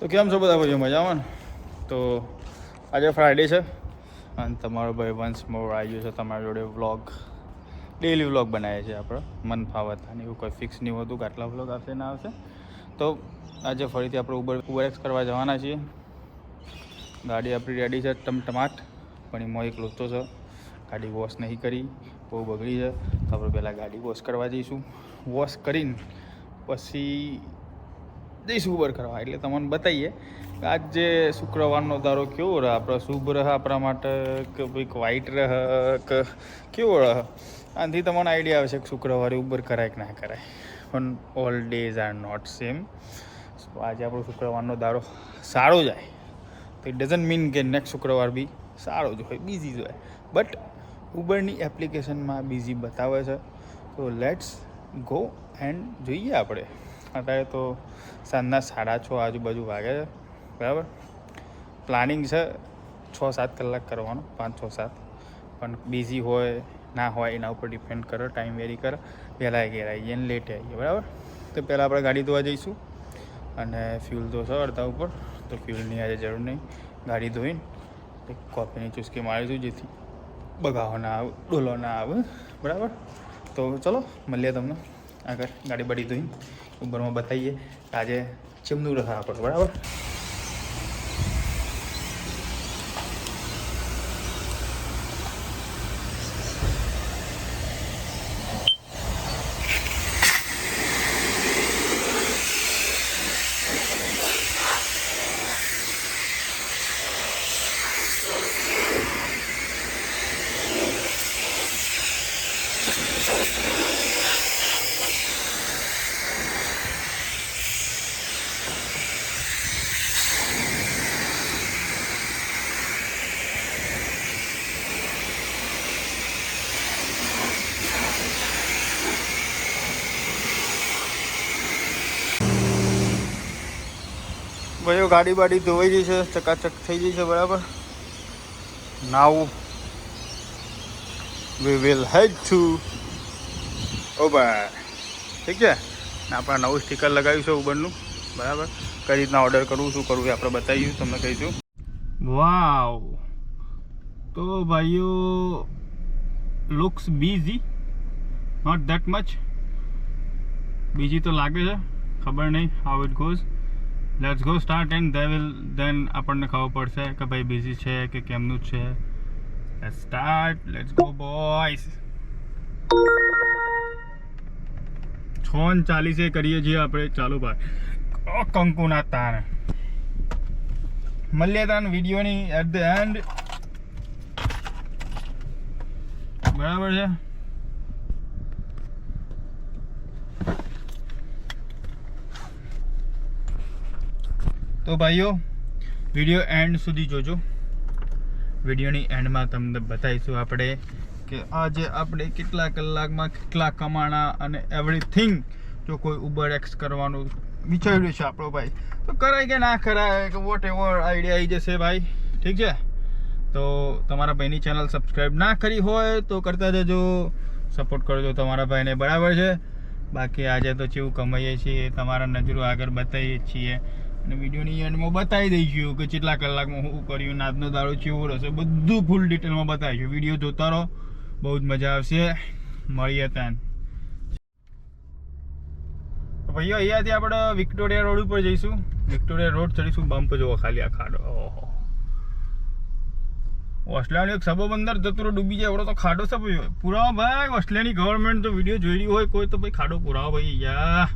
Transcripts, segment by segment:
તો કેમ છો બધા ભાઈઓ મજામાં તો આજે ફ્રાઈડે છે અને તમારો ભાઈ વંશ મોર આવી ગયો છે તમારા જોડે વ્લોગ ડેલી વ્લોગ બનાવીએ છીએ આપણે. મન ફાવતા અને એવું કોઈ ફિક્સ નહીં હોતું કે આટલા વ્લોગ આવશે ના આવશે. તો આજે ફરીથી આપણે ઉબર ઉબર એક્સ કરવા જવાના છીએ. ગાડી આપણી રેડી છે ટમટમાટ, પણ એમાં એક લોચો છે. ગાડી વોશ નહીં કરી, બહુ બગડી છે. તો આપણે પહેલાં ગાડી વોશ કરવા જઈશું. વોશ કરીને પછી જઈશું ઉબર કરવા. એટલે તમને બતાવીએ આજ જે શુક્રવારનો દારો કેવો રહે? આપણે શુભ રહે, આપણા માટે કે ભાઈક વ્હાઈટ રહે, કે કેવો રહે? આનાથી તમને આઈડિયા આવશે કે શુક્રવારે ઉબર કરાય કે ના કરાય. પણ all days are not same આજે આપણો શુક્રવારનો દારો સારો જાય. તો ઇટ ડઝન્ટ મીન કે નેક્સ્ટ શુક્રવાર બી સારો જ હોય બીઝી જ હોય. બટ ઉબરની એપ્લિકેશનમાં બીઝી બતાવે છે. તો લેટ્સ ગો એન્ડ જોઈએ આપણે. અત્યારે તો સાંજના સાડા છ આજુબાજુ વાગે છે, બરાબર? પ્લાનિંગ છે છ સાત કલાક કરવાનો, પાંચ છ સાત. પણ બિઝી હોય, ના હોય, એના ઉપર ડિપેન્ડ કરે ટાઈમ વેરી કરે. વહેલા ઘેર આવીએ ને લેટ આવીએ, બરાબર? તો પહેલાં આપણે ગાડી ધોવા જઈશું અને ફ્યુલ તો છે અડધા ઉપર. તો ફ્યુલની આજે જરૂર નહીં. ગાડી ધોઈને એક કોફીની ચુસ્કી મારીશું જેથી બગાવો ના આવે, ડોલો ના આવે, બરાબર? તો ચલો, મળીએ તમને આગળ ગાડી બડી ધોઈને. ઉબરમાં બતાવીએ આજે ચેમનું રહે આપણે બરાબર? ભાઈઓ ગાડી બાડી ધોવાઈ ગઈ છે, ચકાચક થઈ ગઈ છે, બરાબર. Now we will head to Uber ઠીક છે? ને આપણે નવું સ્ટીકર લગાવ્યું છે ઉબરનું. બરાબર? કઈ રીતના ઓર્ડર કરવું, શું કરવું એ આપણે બતાવીશું, તમને કહીશું. વાવ તો ભાઈઓ looks busy not that much બીજી તો લાગે છે. ખબર નહીં how it goes let's go start and they will then આપણને ખબર પડશે કે ભાઈ બિઝી છે કે કેમનું છે. Let's start let's go boys છોન ચાલીસે કરીએ છીએ આપણે. ચાલુ ભાઈ. કંકુના તાર. મળીએ તાન વિડીયોની એટ ધ એન્ડ બરાબર છે? તો ભાઈઓ વીડિયો એન્ડ સુધી જોજો. વિડીયોની એન્ડમાં તમને બતાવીશું આપણે કે આજે આપણે કેટલા કલાકમાં કેટલા કમાણા અને એવરીથિંગ જો કોઈ ઉબર એક્સ કરવાનું વિચાર્યું છે આપણો ભાઈ, તો કરાય કે ના કરાય, કે વોટ એવર આઈડિયા આવી જશે ભાઈ, ઠીક છે? તો તમારા ભાઈની ચેનલ સબસ્ક્રાઈબ ના કરી હોય તો કરતા જજો સપોર્ટ કરજો તમારા ભાઈને, બરાબર છે? બાકી આજે તો જેવું કમાઈએ છીએ, તમારા નજરો આગળ બતાવીએ છીએ. અને વિડીયોની એન્ડમાં બતાવી દઈશું કે કેટલા કલાકમાં શું કર્યું આજનો દાડો કેવો રહેશે, બધું ફૂલ ડિટેલમાં બતાવીશું. વીડિયો જોતા રહો, બહુ જ મજા આવશે. મળીએ ત્યાં. ભાઈઓ, અહીંયાથી આપણે વિક્ટોરિયા રોડ ઉપર જઈશું. વિક્ટોરિયા રોડ ચડીશું બમ્પ જોવો ખાલી આ ખાડો. ઓહો. એક સબો બંદર જતો ડૂબી જાય, એવડો તો ખાડો ભાઈ પુરાવો ભાઈ, ઓસ્ટ્રેલિયાની ગવર્મેન્ટ તો વીડિયો જોઈ રહી હોય, કોઈ તો ભાઈ ખાડો પુરાવો ભાઈ, યા.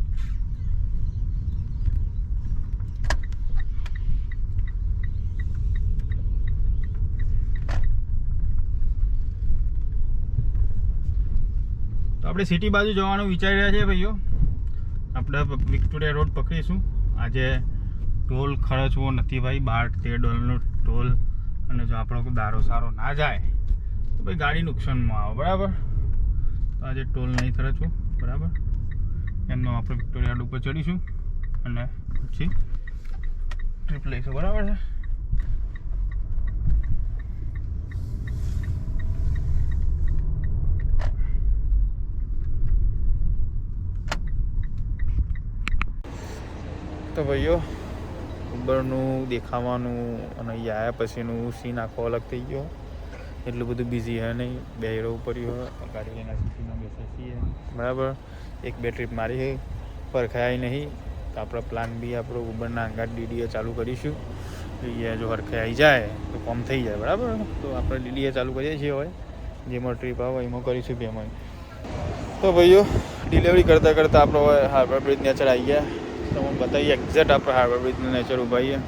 આપણે સિટી બાજુ જવાનું વિચારી રહ્યા છીએ ભાઈઓ. આપણે વિક્ટોરિયા રોડ પકડીશું. આજે ટોલ ખર્ચવો નથી ભાઈ, બાર તેર ડોલરનો ટોલ અને જો આપણો દારો સારો ના જાય, તો ભાઈ ગાડી નુકસાનમાં આવે, બરાબર? તો આજે ટોલ નહીં ખર્ચવો, બરાબર? એમનો આપણે વિક્ટોરિયા રોડ ઉપર ચડીશું અને પછી ટ્રીપ લઈશું, બરાબર છે? તો ભાઈઓ, ઉબરનું દેખાવાનું અને અહીં આવ્યા પછીનું સીન આખો અલગ થઈ ગયો. એટલું બધું બિઝી હે નહીં. બે હીરો ઉપર હોય ગાડી લઈને સિટીમાં બેસે છીએ. બરાબર? એક બે ટ્રીપ મારી છે પરખાય નહીં. તો આપણો પ્લાન બી આપણો ઉબરના અંગાત ડીડીએ ચાલુ કરીશું. એ જો હરખે જાય, તો કોમ થઈ જાય, બરાબર? તો આપણે ડીડીએ ચાલુ કરીએ છીએ હવે. જેમાં ટ્રીપ આવે, એમાં કરીશું બે તો ભાઈઓ ડિલિવરી કરતાં કરતાં આપણો હાર્બર બ્રિજ નેચર આવી ગયા. તો હું બતાવીએ એક્ઝેક્ટ આપણે હાર્બર બ્રિજનું નેચર ઉભાઈએ.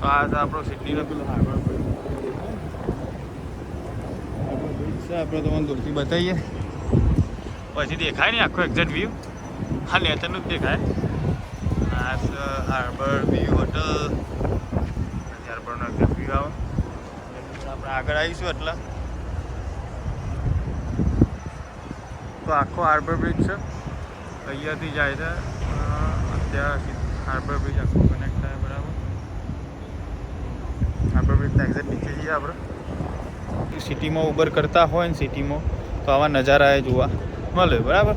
તો આ તો આપણો સિટીનો પેલો હાર્બર બ્રિજ બ્રિજ છે, આપણે તમને દૂરથી બતાવીએ. પછી દેખાય નહીં આખો એક્ઝેક્ટ વ્યૂ હા, નેચરનું જ દેખાય. આ હાર્બર વ્યૂ હોટલ હાર્બરનો એક્ઝેક્ટ વ્યૂ આવે. આપણે આગળ આવીશું એટલે. તો આખો હાર્બર બ્રિજ છે. અહીંયાથી જાય છે. અત્યારે હાર્બર બ્રિજ આખું કનેક્ટ થાય, બરાબર? હાર્બર બ્રિજના એક્ઝેક્ટ નીચે જઈએ આપણે. સિટીમાં ઉબર કરતા હોય ને સિટીમાં તો આવા નજારા એ જોવા મળે, બરાબર?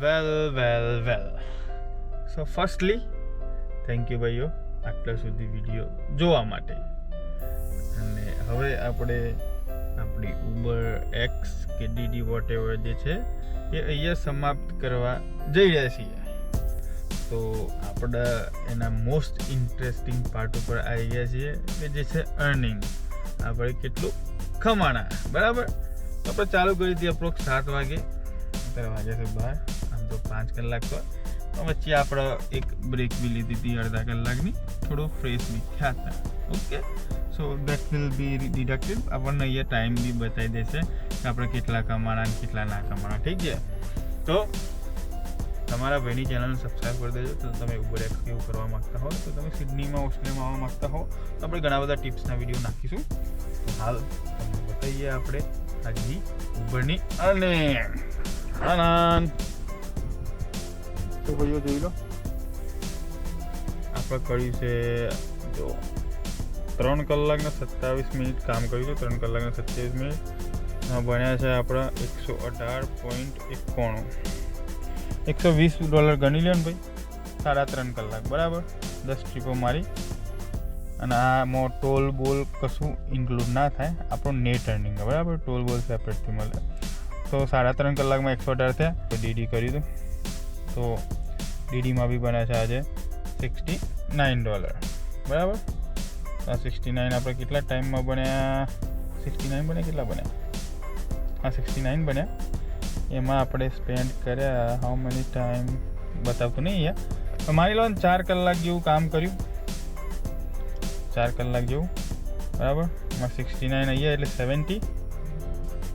Well well well so firstly thank you ભાઈઓ આટલા સુધી વીડિયો જોવા માટે. અને હવે આપણે આપણી ઉબર એક્સ કે ડીડી વોટ એવર જે છે, એ અહીંયા સમાપ્ત કરવા જઈ રહ્યા છીએ. તો આપણા એના મોસ્ટ ઇન્ટરેસ્ટિંગ પાર્ટ ઉપર આવી ગયા છીએ કે જે છે અર્નિંગ આપણે કેટલું ખમાણા. બરાબર? આપણે ચાલુ કરી હતી અપ્રોક્સ સાત વાગે. અત્યારે વાગ્યા છે આમ તો પાંચ કલાક તો પણ વચ્ચે આપણે એક બ્રેક બી લીધી હતી, અડધા કલાકની. થોડું ફ્રેશ બી થયા હતા. Okay so that will be deducted આપણને અહીંયા ટાઈમ બી બતાવી દેશે કે આપણે કેટલા કમાણા અને કેટલા ના કમાણા. ઠીક છે? તો તમારા ભાઈની ચેનલને સબસ્ક્રાઈબ કરી દેજો. તો તમે ઉબર એક એવું કરવા માંગતા હો, તો તમે સિડનીમાં ઓસ્ટ્રેલિયામાં આવવા માંગતા હો, તો આપણે ઘણા બધા ટિપ્સના વીડિયો નાખીશું. તો હાલ તમને બતાવીએ આપણે આજની ઉબરની અને આનંદ! તો ભાઈઓ જોઈ લો. આપણે કર્યું છે, જો, ત્રણ કલાકને સત્તાવીસ મિનિટ કામ કર્યું છે, ત્રણ કલાકને સત્યાવીસ મિનિટ. ભણ્યા છે આપણા એકસો અઢાર પોઈન્ટ એકોણું. એકસો વીસ ડોલર ગણી લ્યો ને ભાઈ, સાડા ત્રણ કલાક, બરાબર? દસ ટ્રીપો મારી. અને આમાં ટોલ બોલ કશું ઇન્ક્લુડ ના થાય, આપણું નેટ અર્નિંગ બરાબર? ટોલ બોલ સેપરેટથી મળે. તો સાડા ત્રણ કલાકમાં એકસો અઢાર થયા, તો ડીડી કરી દઉં. તો ડીડીમાં બી બન્યા છે આજે સિક્સટી નાઇન ડોલર બરાબર? આ સિક્સટી નાઇન આપણે કેટલા ટાઈમમાં બન્યા? સિક્સટી નાઇન બન્યા? કેટલા બન્યા? હા સિક્સટી નાઇન બન્યા. એમાં આપણે સ્પેન્ડ કર્યા હાઉ મેની ટાઈમ બતાવતું નહીં તો માની લો ચાર કલાક જેવું કામ કર્યું. ચાર કલાક જેવું. બરાબર? એમાં સિક્સટી નાઇન અહીંયા એટલે સેવન્ટી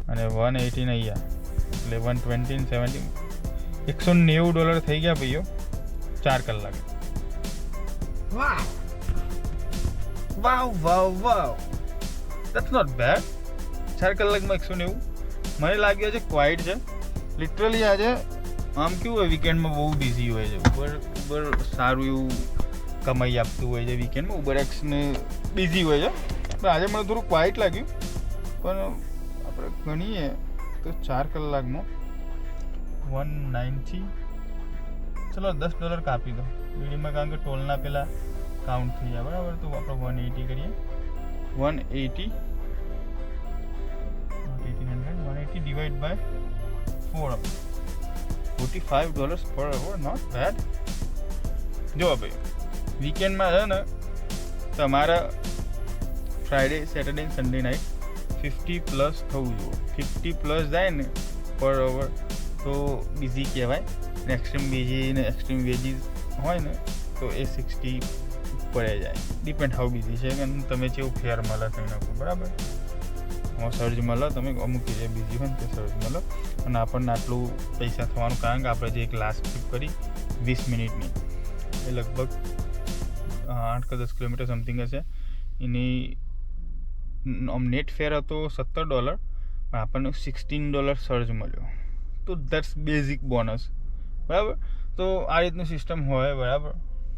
અને વન એટીન અહીંયા. એટલે વન ટ્વેન્ટી સેવન્ટી એકસો નેવું ડોલર થઈ ગયા ભાઈઓ, ચાર કલાક. Wow. Wow wow wow. That's not bad ચાર કલાકમાં એકસો નેવું. મને લાગ્યું છે ક્વાઇટ છે. લિટરલી આજે, આમ કેવું હોય વીકેન્ડમાં બહુ બિઝી હોય છે. ઉબર ઉબર સારું એવું કમાઈ આપતું હોય છે વીકેન્ડમાં ઉબર એક્સને બિઝી હોય છે. પણ આજે મને થોડું ક્વાઇટ લાગ્યું. પણ આપણે ગણીએ તો ચાર કલાકમાં વન નાઇન્ટી ચલો દસ ડોલર કાપી દો. બીડીમાં કારણ કે ટોલના પેલા કાઉન્ટ થઈ જાય. બરાબર? તો આપણે વન એટી કરીએ. One eighty eighteen hundred one eighty divide by four forty five dollars per hour not bed જો ભાઈ વીકેન્ડમાં છે ને, તમારા Friday Saturday Sunday night fifty plus થવું જોઈએ. ફિફ્ટી પ્લસ જાય ને પર અવર તો બીઝી કહેવાય. એક્સ્ટ્રીમ બીજી ને એક્સ્ટ્રીમ વેજીસ હોય ને, તો એ સિક્સટી પડે જાય. ડિપેન્ડ હાઉ બિઝી છે કે તમે જેવું ફેર મળે નાખો બરાબર? હું સર્જ મળે, તમે અમુક જે બિઝી હોય ને તે સર્જ મળે. અને આપણને આટલું પૈસા થવાનું કારણ કે આપણે જે એક લાસ્ટ ટ્રીપ કરી, વીસ મિનિટની. એ લગભગ આઠ કે દસ કિલોમીટર સમથિંગ હશે. એની આમ નેટ ફેર હતો સત્તર ડોલર, પણ આપણને સિક્સટીન ડોલર સર્જ મળ્યો. તો દેટ્સ બેઝિક બોનસ બરાબર? તો આ રીતનું સિસ્ટમ હોય, બરાબર?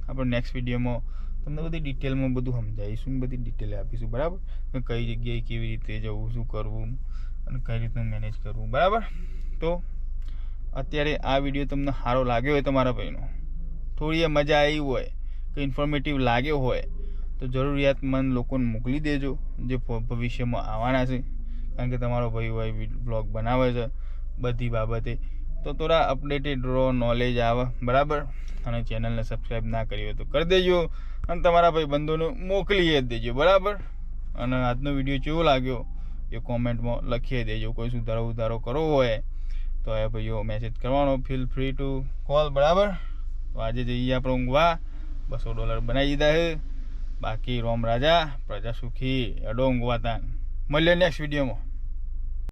આપણે નેક્સ્ટ વિડીયોમાં તમને બધી ડિટેલમાં બધું સમજાવીશું, બધી ડિટેલ આપીશું, બરાબર? કઈ જગ્યાએ કેવી રીતે જવું, શું કરવું, અને કઈ રીતનું મેનેજ કરવું, બરાબર? તો અત્યારે આ વીડિયો તમને સારો લાગ્યો હોય તમારા ભાઈનો, થોડી એ મજા આવી હોય, કે ઇન્ફોર્મેટિવ લાગ્યો હોય, તો જરૂરિયાતમંદ લોકોને મોકલી દેજો, જે ભવિષ્યમાં આવવાના છે. કારણ કે તમારો ભાઈ હોય બ્લોગ બનાવે છે બધી બાબતે. તો થોડા અપડેટેડ રહો નોલેજ આવે, બરાબર? અને ચેનલને સબસ્ક્રાઈબ ના કરી હોય તો કરી દેજો. અને તમારા ભાઈ બંધુને મોકલી જ દેજો, બરાબર? અને આજનો વીડિયો કેવો લાગ્યો? એ કોમેન્ટમાં લખી દેજો. કોઈ સુધારો ઉધારો કરવો હોય તો એ ભાઈઓ મેસેજ કરવાનો. ફીલ ફ્રી ટુ કોલ બરાબર? તો આજે જઈએ આપણે ઊંઘવા. બસો ડોલર બનાવી દીધા છે. બાકી રોમ રાજા પ્રજા સુખી અડો ઊંઘવા તાન મળીએ નેક્સ્ટ વિડીયોમાં.